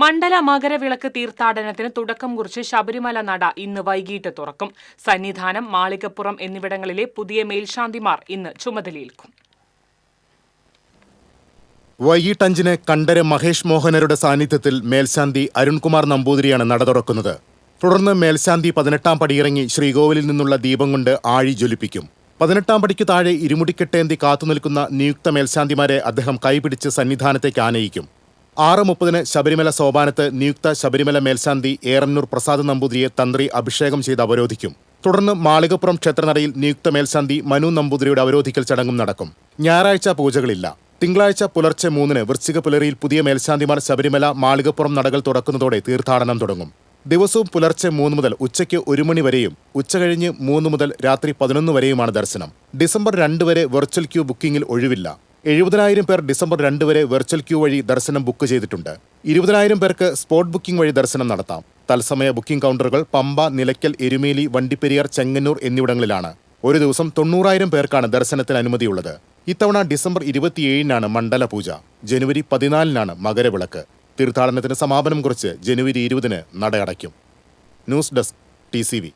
മണ്ഡല മകരവിളക്ക് തീർത്ഥാടനത്തിന് തുടക്കം കുറിച്ച് ശബരിമല നട ഇന്ന് വൈകിട്ട് തുറക്കും. സന്നിധാനം മാളികപ്പുറം എന്നിവിടങ്ങളിലെ പുതിയ മേൽശാന്തിമാർ ഇന്ന് ചുമതലയേൽക്കും. വൈകിട്ട് അഞ്ചിന് കണ്ടര മഹേഷ് മോഹനരുടെ സാന്നിധ്യത്തിൽ മേൽശാന്തി അരുൺകുമാർ നമ്പൂതിരിയാണ് നട തുറക്കുന്നത്. തുടർന്ന് മേൽശാന്തി പതിനെട്ടാം പടിയിറങ്ങി ശ്രീകോവിലിൽ നിന്നുള്ള ദീപം കൊണ്ട് ആഴി ജ്വലിപ്പിക്കും. പതിനെട്ടാം പടിക്ക് താഴെ ഇരുമുടിക്കെട്ടേന്തി കാത്തുനിൽക്കുന്ന നിയുക്ത മേൽശാന്തിമാരെ അദ്ദേഹം കൈപിടിച്ച് സന്നിധാനത്തേക്ക് ആനയിക്കും. ആറ് മുപ്പതിന് ശബരിമല സോപാനത്ത് നിയുക്ത ശബരിമല മേൽശാന്തി ഏറന്നൂർ പ്രസാദ് നമ്പൂതിരിയെ തന്ത്രി അഭിഷേകം ചെയ്ത് അവരോധിക്കും. തുടർന്ന് മാളികപ്പുറം ക്ഷേത്രനടയിൽ നിയുക്ത മേൽശാന്തി മനു നമ്പൂതിരിയുടെ അവരോധിക്കൽ ചടങ്ങും നടക്കും. ഞായറാഴ്ച പൂജകളില്ല. തിങ്കളാഴ്ച പുലർച്ചെ മൂന്നിന് വൃശ്ചിക പുലരിയിൽ പുതിയ മേൽശാന്തിമാർ ശബരിമല മാളികപ്പുറം നടകൾ തുറക്കുന്നതോടെ തീർത്ഥാടനം തുടങ്ങും. ദിവസവും പുലർച്ചെ മൂന്ന് മുതൽ ഉച്ചയ്ക്ക് ഒരു മണി വരെയും ഉച്ചകഴിഞ്ഞ് മൂന്ന് മുതൽ രാത്രി പതിനൊന്ന് വരെയുമാണ് ദർശനം. ഡിസംബർ രണ്ട് വരെ വെർച്വൽ ക്യൂ ബുക്കിംഗിൽ ഒഴിവില്ല. എഴുപതിനായിരം പേർ ഡിസംബർ രണ്ട് വരെ വെർച്വൽ ക്യൂ വഴി ദർശനം ബുക്ക് ചെയ്തിട്ടുണ്ട്. ഇരുപതിനായിരം പേർക്ക് സ്പോട്ട് ബുക്കിംഗ് വഴി ദർശനം നടത്താം. തത്സമയ ബുക്കിംഗ് കൗണ്ടറുകൾ പമ്പ നിലയ്ക്കൽ എരുമേലി വണ്ടിപ്പെരിയാർ ചെങ്ങന്നൂർ എന്നിവിടങ്ങളിലാണ്. ഒരു ദിവസം തൊണ്ണൂറായിരം പേർക്കാണ് ദർശനത്തിന് അനുമതിയുള്ളത്. ഇത്തവണ ഡിസംബർ ഇരുപത്തിയേഴിനാണ് മണ്ഡല പൂജ. ജനുവരി പതിനാലിനാണ് മകരവിളക്ക്. തീർത്ഥാടനത്തിന് സമാപനം കുറിച്ച് ജനുവരി ഇരുപതിന് നട അടയ്ക്കും ന്യൂസ് ഡെസ്ക് ടി